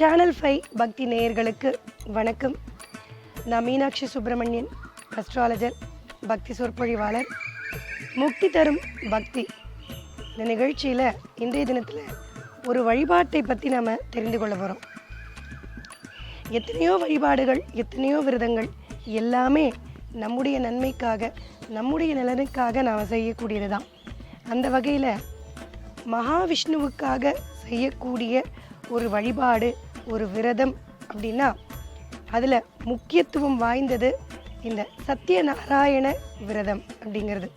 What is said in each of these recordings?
Channel five பக்தி நேயர்களுக்கு வணக்கம். நான் மீனாட்சி சுப்பிரமணியன் அஸ்ட்ராலஜர் பக்தி சொற்பொழிவாளர். முக்தி தரும் பக்தி. இந்த நிகழ்ச்சியில் இன்றைய தினத்தில் ஒரு வழிபாட்டை பற்றி நாம் தெரிந்து கொள்ள போகிறோம் எத்தனையோ வழிபாடுகள் எத்தனையோ விரதங்கள் எல்லாமே நம்முடைய நன்மைக்காக நம்முடைய நலனுக்காக நாம் செய்யக்கூடியது தான் அந்த வகையில் மகாவிஷ்ணுவுக்காக செய்யக்கூடிய ஒரு வழிபாடு ஒரு விரதம் அப்படின்னா அதில் முக்கியத்துவம் வாய்ந்தது இந்த சத்யநாராயண விரதம் அப்படிங்கிறது.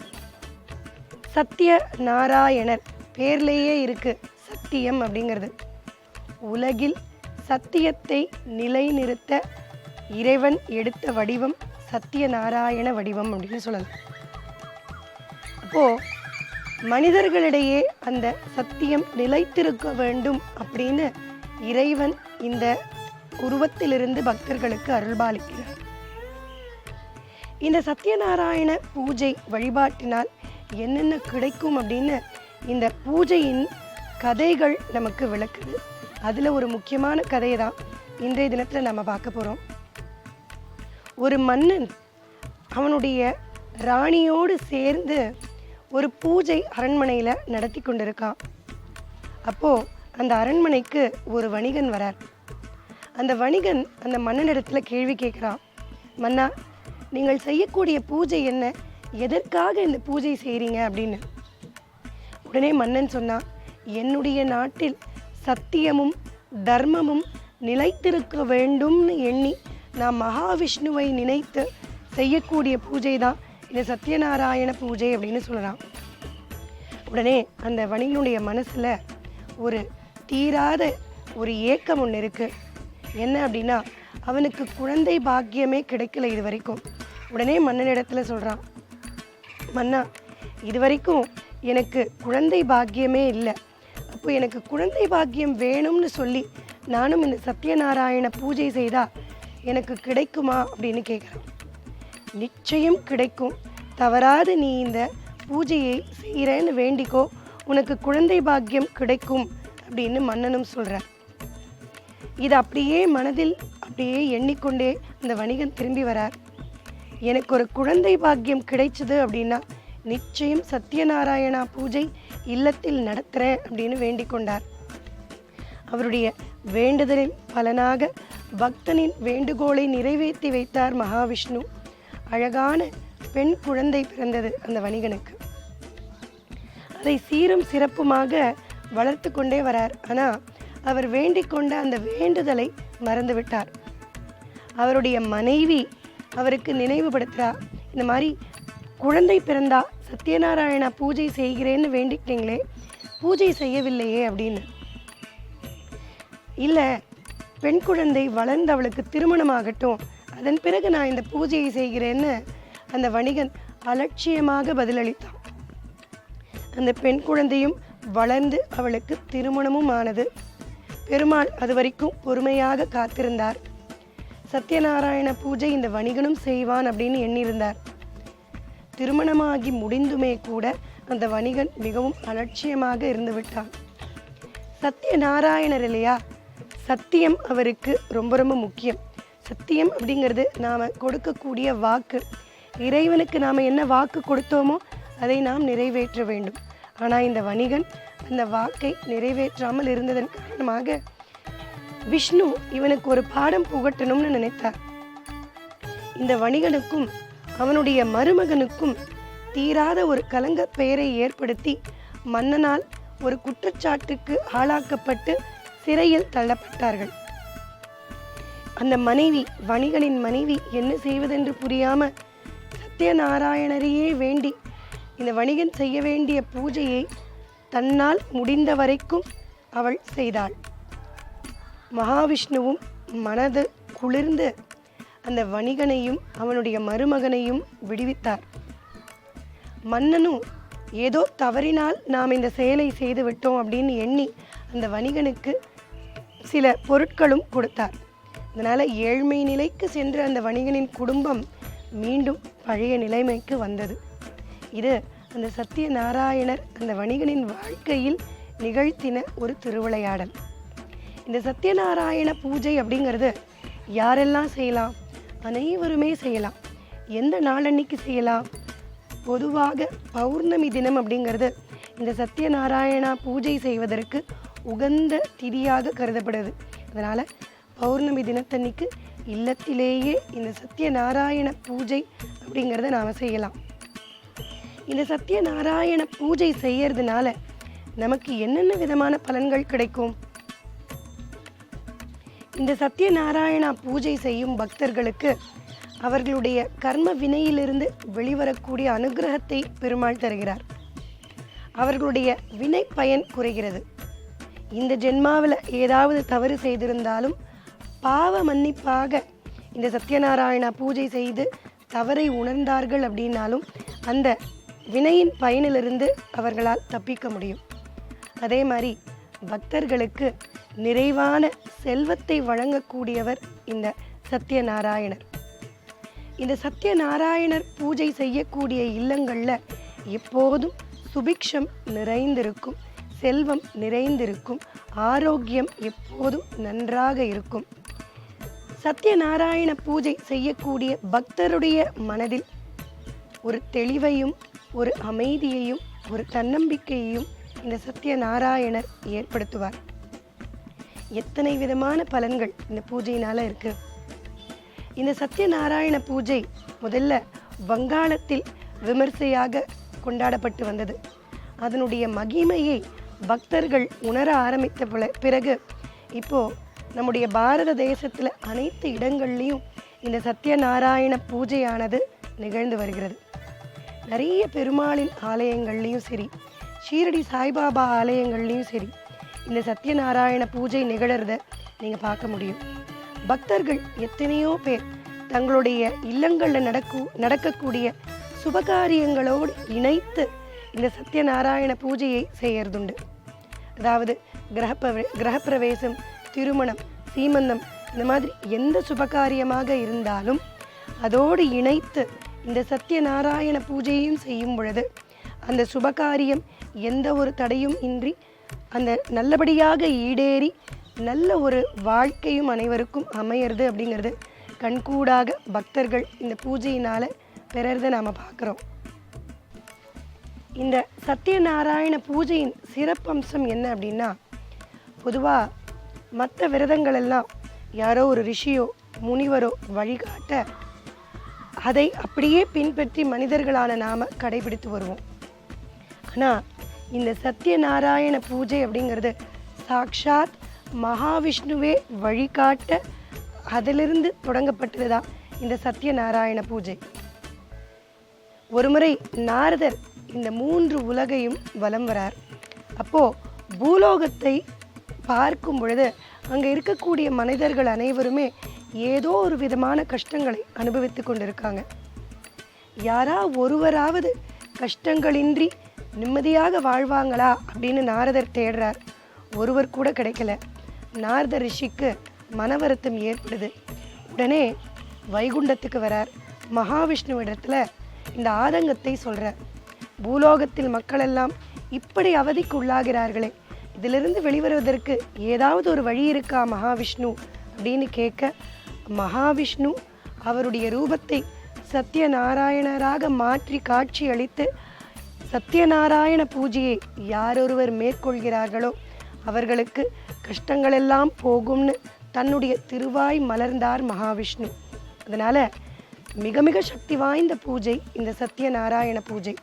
சத்ய நாராயணர் பேர்லேயே இருக்கு சத்தியம் அப்படிங்கிறது. உலகில் சத்தியத்தை நிலைநிறுத்த இறைவன் எடுத்த வடிவம் சத்தியநாராயண வடிவம் அப்படின்னு சொல்லலாம். அப்போ மனிதர்களிடையே அந்த சத்தியம் நிலைத்திருக்க வேண்டும் அப்படின்னு இறைவன் இந்த உருவத்திலிருந்து பக்தர்களுக்கு அருள்பாலிக்கிறார். இந்த சத்யநாராயண பூஜை வழிபாட்டினால் என்னென்ன கிடைக்கும் அப்படின்னு இந்த பூஜையின் கதைகள் நமக்கு விளக்குது. அதில் ஒரு முக்கியமான கதையை தான் இன்றைய தினத்தில் நம்ம பார்க்க போகிறோம் ஒரு மன்னன் அவனுடைய ராணியோடு சேர்ந்து ஒரு பூஜை அரண்மனையில் நடத்தி கொண்டிருக்கான். அப்போது அந்த அரண்மனைக்கு ஒரு வணிகன் வரார். அந்த வணிகன் அந்த மன்னனிடத்தில் கேள்வி கேட்குறான். மன்னா நீங்கள் செய்யக்கூடிய பூஜை என்ன? எதற்காக இந்த பூஜை செய்கிறீங்க அப்படின்னு. உடனே மன்னன் சொன்னான் என்னுடைய நாட்டில் சத்தியமும் தர்மமும் நிலைத்திருக்க வேண்டும்னு எண்ணி நான் மகாவிஷ்ணுவை நினைத்து செய்யக்கூடிய பூஜை தான் இந்த சத்யநாராயண பூஜை அப்படின்னு சொல்கிறான் உடனே அந்த வணிகனுடைய மனசில் ஒரு தீராத ஒரு ஏக்கம் ஒன்று இருக்குது என்ன அப்படின்னா அவனுக்கு குழந்தை பாக்கியமே கிடைக்கல இது வரைக்கும் உடனே இடத்துல சொல்கிறான் மன்னா இது வரைக்கும் எனக்கு குழந்தை பாக்கியமே இல்லை. அப்போ எனக்கு குழந்தை பாக்கியம் வேணும்னு சொல்லி நானும் இந்த சத்யநாராயண பூஜை செய்தால் எனக்கு கிடைக்குமா? அப்படின்னு கேட்குறான் நிச்சயம் கிடைக்கும். தவறாது நீ இந்த பூஜையை செய்கிறேன்னு வேண்டிக்கோ. உனக்கு குழந்தை பாக்கியம் கிடைக்கும். அப்படின்னு மன்னனும் சொல்கிறார் இது அப்படியே மனதில் அப்படியே எண்ணிக்கொண்டே அந்த வணிகன் திரும்பி வரார். எனக்கு ஒரு குழந்தை பாக்கியம் கிடைச்சது அப்படின்னா நிச்சயம் சத்யநாராயணா பூஜை இல்லத்தில் நடத்துகிறேன் அப்படின்னு வேண்டிக் கொண்டார். அவருடைய வேண்டுதலின் பலனாக பக்தனின் வேண்டுகோளை நிறைவேற்றி வைத்தார் மகாவிஷ்ணு. அழகான பெண் குழந்தை பிறந்தது அந்த வணிகனுக்கு. அதை சீரும் சிறப்புமாக வளர்த்து கொண்டே வரார். ஆனால் அவர் வேண்டிக் கொண்ட அந்த வேண்டுதலை மறந்து விட்டார் அவருடைய மனைவி அவருக்கு நினைவுபடுத்துகிறா இந்த மாதிரி குழந்தை பிறந்தா சத்யநாராயணா பூஜை செய்கிறேன்னு வேண்டிக்கிட்டீங்களே பூஜை செய்யவில்லையே அப்படின்னு. இல்லை பெண் குழந்தை வளர்ந்து அவளுக்கு திருமணமாகட்டும் அதன் பிறகு நான் இந்த பூஜையை செய்கிறேன்னு அந்த வணிகன் அலட்சியமாக பதிலளித்தான். அந்த பெண் குழந்தையும் வளர்ந்து அவளுக்கு திருமணமும் ஆனது பெருமாள் அது வரைக்கும் பொறுமையாக காத்திருந்தார். சத்யநாராயண பூஜை இந்த வணிகனும் செய்வான் அப்படின்னு எண்ணியிருந்தார். திருமணமாகி முடிந்துமே கூட அந்த வணிகன் மிகவும் அலட்சியமாக இருந்து விட்டான் சத்யநாராயணர் இல்லையா? சத்தியம் அவருக்கு ரொம்ப ரொம்ப முக்கியம். சத்தியம் அப்படிங்கிறது நாம் கொடுக்கக்கூடிய வாக்கு. இறைவனுக்கு நாம் என்ன வாக்கு கொடுத்தோமோ அதை நாம் நிறைவேற்ற வேண்டும். ஆனால் இந்த வணிகன் அந்த வாக்கை நிறைவேற்றாமல் இருந்ததன் காரணமாக விஷ்ணு இவனுக்கு ஒரு பாடம் புகட்டணும்னு நினைத்தார். இந்த வணிகனுக்கும் அவனுடைய மருமகனுக்கும் தீராத ஒரு கலங்க பெயரை ஏற்படுத்தி மன்னனால் ஒரு குற்றச்சாட்டுக்கு ஆளாக்கப்பட்டு சிறையில் தள்ளப்பட்டார்கள். அந்த மனைவி வணிகனின் மனைவி என்ன செய்வதென்று புரியாம சத்யநாராயணரையே வேண்டி இந்த வணிகன் செய்ய வேண்டிய பூஜையை தன்னால் முடிந்த வரைக்கும் அவள் செய்தாள். மகாவிஷ்ணுவும் மனது குளிர்ந்து அந்த வணிகனையும் அவனுடைய மருமகனையும் விடுவித்தார். மன்னனும் ஏதோ தவறினால் நாம் இந்த செயலை செய்து விட்டோம் அப்படின்னு எண்ணி அந்த வணிகனுக்கு சில பொருட்களும் கொடுத்தார். அதனால் ஏழ்மை நிலைக்கு சென்ற அந்த வணிகனின் குடும்பம் மீண்டும் பழைய நிலைமைக்கு வந்தது. இது அந்த சத்திய நாராயணர் அந்த வணிகனின் வாழ்க்கையில் நிகழ்த்தின ஒரு திருவிளையாடல். இந்த சத்யநாராயண பூஜை அப்படிங்கிறது யாரெல்லாம் செய்யலாம்? அனைவருமே செய்யலாம். எந்த நாளன்னைக்கு செய்யலாம்? பொதுவாக பௌர்ணமி தினம் அப்படிங்கிறது இந்த சத்யநாராயணா பூஜை செய்வதற்கு உகந்த திதியாக கருதப்படுது. அதனால் பௌர்ணமி தினத்தன்னைக்கு இல்லத்திலேயே இந்த சத்யநாராயண பூஜை அப்படிங்கிறத நாம் செய்யலாம். இந்த சத்யநாராயண பூஜை செய்யறதுனால நமக்கு என்னென்ன விதமான பலன்கள் கிடைக்கும்? இந்த சத்யநாராயணா பூஜை செய்யும் பக்தர்களுக்கு அவர்களுடைய கர்ம வினையிலிருந்து வெளிவரக்கூடிய அனுகிரகத்தை பெருமாள் தருகிறார். அவர்களுடைய வினை பயன் குறைகிறது. இந்த ஜென்மாவில் ஏதாவது தவறு செய்திருந்தாலும் பாவ மன்னிப்பாக இந்த சத்யநாராயணா பூஜை செய்து தவறை உணர்ந்தார்கள் அப்படின்னாலும் அந்த வினையின் பயனிலிருந்து அவர்களால் தப்பிக்க முடியும். அதே மாதிரி பக்தர்களுக்கு நிறைவான செல்வத்தை வழங்கக்கூடியவர் இந்த சத்யநாராயணர். இந்த சத்யநாராயணர் பூஜை செய்யக்கூடிய இல்லங்களில் எப்போதும் சுபிக்ஷம் நிறைந்திருக்கும் செல்வம் நிறைந்திருக்கும் ஆரோக்கியம் எப்போதும் நன்றாக இருக்கும். சத்யநாராயண பூஜை செய்யக்கூடிய பக்தருடைய மனதில் ஒரு தெளிவையும் ஒரு அமைதியையும் ஒரு தன்னம்பிக்கையையும் இந்த சத்யநாராயணர் ஏற்படுத்துவார். எத்தனை விதமான பலன்கள் இந்த பூஜையினால இருக்கு. இந்த சத்யநாராயண பூஜை முதல்ல வங்காளத்தில் விமர்சையாக கொண்டாடப்பட்டு வந்தது. அதனுடைய மகிமையை பக்தர்கள் உணர ஆரம்பித்த பிற- பிறகு இப்போ நம்முடைய பாரத தேசத்தில் அனைத்து இடங்கள்லையும் இந்த சத்யநாராயண பூஜையானது நிகழ்ந்து வருகிறது. நிறைய பெருமாளின் ஆலயங்கள்லையும் சரி ஷீரடி சாய்பாபா ஆலயங்கள்லையும் சரி இந்த சத்யநாராயண பூஜை நிகழறத நீங்கள் பார்க்க முடியும். பக்தர்கள் எத்தனையோ பேர் தங்களுடைய இல்லங்களில் நடக்கு நடக்கக்கூடிய சுபகாரியங்களோடு இணைத்து இந்த சத்யநாராயண பூஜையை செய்யறதுண்டு. அதாவது கிரகப்பிரவே கிரகப்பிரவேசம் திருமணம் சீமந்தம் இந்த மாதிரி எந்த சுபகாரியமாக இருந்தாலும் அதோடு இணைத்து இந்த சத்யநாராயண பூஜையும் செய்யும் பொழுது அந்த சுபகாரியம் எந்த ஒரு தடையும் இன்றி அந்த நல்லபடியாக ஈடேறி நல்ல ஒரு வாழ்க்கையும் அனைவருக்கும் அமையிறது அப்படிங்கிறது கண்கூடாக பக்தர்கள் இந்த பூஜையினால் பெறறதை நாம் பார்க்குறோம். இந்த சத்யநாராயண பூஜையின் சிறப்பம்சம் என்ன அப்படின்னா பொதுவாக மற்ற விரதங்களெல்லாம் யாரோ ஒரு ரிஷியோ முனிவரோ வழிகாட்ட அதை அப்படியே பின்பற்றி மனிதர்களான நாம் கடைபிடித்து வருவோம். ஆனால் இந்த சத்யநாராயண பூஜை அப்படிங்கிறது சாக்ஷாத் மகாவிஷ்ணுவே வழிகாட்ட அதிலிருந்து தொடங்கப்பட்டது தான் இந்த சத்யநாராயண பூஜை. ஒருமுறை நாரதர் இந்த மூன்று உலகையும் வலம் வரார். அப்போது பூலோகத்தை பார்க்கும் பொழுது அங்கே இருக்கக்கூடிய மனிதர்கள் அனைவருமே ஏதோ ஒரு விதமான கஷ்டங்களை அனுபவித்து கொண்டிருக்காங்க. யாரா ஒருவராவது கஷ்டங்களின்றி நிம்மதியாக வாழ்வாங்களா அப்படின்னு நாரதர் தேடுறார். ஒருவர் கூட கிடைக்கல. நாரத ரிஷிக்கு மன வருத்தம் ஏற்படுது. உடனே வைகுண்டத்துக்கு வரார். மகாவிஷ்ணுவிடத்துல இந்த ஆதங்கத்தை சொல்கிறார் பூலோகத்தில் மக்களெல்லாம் இப்படி அவதிக்கு உள்ளாகிறார்களே இதிலிருந்து வெளிவருவதற்கு ஏதாவது ஒரு வழி இருக்கா மகாவிஷ்ணு அப்படின்னு கேட்க மகாவிஷ்ணு அவருடைய ரூபத்தை சத்யநாராயணராக மாற்றி காட்சி அளித்து சத்யநாராயண பூஜையை யாரொருவர் மேற்கொள்கிறார்களோ அவர்களுக்கு கஷ்டங்களெல்லாம் போகும்னு தன்னுடைய திருவாய் மலர்ந்தார் மகாவிஷ்ணு. அதனால் மிக மிக சக்தி வாய்ந்த பூஜை இந்த சத்யநாராயண பூஜை.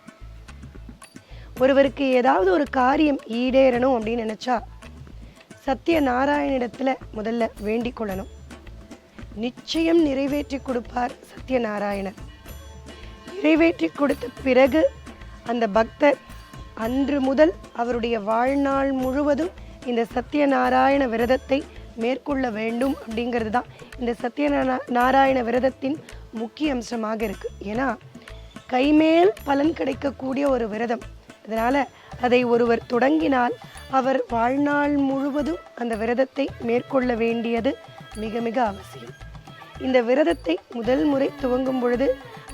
ஒருவருக்கு ஏதாவது ஒரு காரியம் ஈடேறணும் அப்படின்னு நினச்சா சத்யநாராயணிடத்தில் முதல்ல வேண்டிக் கொள்ளணும். நிச்சயம் நிறைவேற்றி கொடுப்பார் சத்யநாராயணர். நிறைவேற்றி கொடுத்த பிறகு அந்த பக்தர் அன்று முதல் அவருடைய வாழ்நாள் முழுவதும் இந்த சத்யநாராயண விரதத்தை மேற்கொள்ள வேண்டும் அப்படிங்கிறது தான் இந்த சத்யநாரா நாராயண விரதத்தின் முக்கிய அம்சமாக இருக்குது ஏன்னா கைமேல் பலன் கிடைக்கக்கூடிய ஒரு விரதம். அதனால் அதை ஒருவர் தொடங்கினால் அவர் வாழ்நாள் முழுவதும் அந்த விரதத்தை மேற்கொள்ள வேண்டியது மிக மிக அவசியம். இந்த விரதத்தை முதல் முறை துவங்கும் பொழுது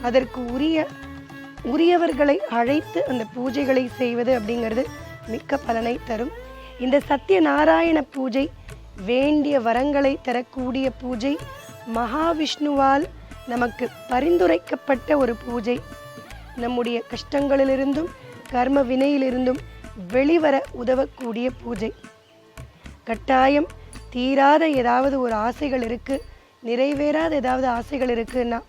அதற்கு உரிய உரியவர்களை அழைத்து அந்த பூஜைகளை செய்வது அப்படிங்கிறது மிக்க பலனை தரும். இந்த சத்யநாராயண பூஜை வேண்டிய வரங்களை தரக்கூடிய பூஜை மகாவிஷ்ணுவால் நமக்கு பரிந்துரைக்கப்பட்ட ஒரு பூஜை. நம்முடைய கஷ்டங்களிலிருந்தும் கர்ம வினையிலிருந்தும் வெளிவர உதவக்கூடிய பூஜை. கட்டாயம் தீராத ஏதாவது ஒரு ஆசைகள் இருக்குது நிறைவேறாத ஏதாவது ஆசைகள் இருக்குன்னா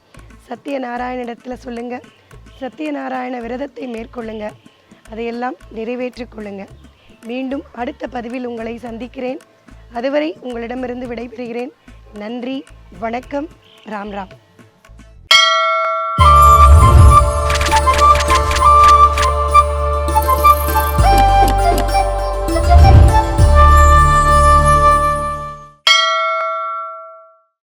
சத்யநாராயணிடத்தில் சொல்லுங்கள் சத்யநாராயண விரதத்தை மேற்கொள்ளுங்க. அதையெல்லாம் நிறைவேற்றிக்கொள்ளுங்க மீண்டும் அடுத்த பதிவில் உங்களை சந்திக்கிறேன். அதுவரை உங்களிடமிருந்து விடைபெறுகிறேன். நன்றி வணக்கம் ராம் ராம்.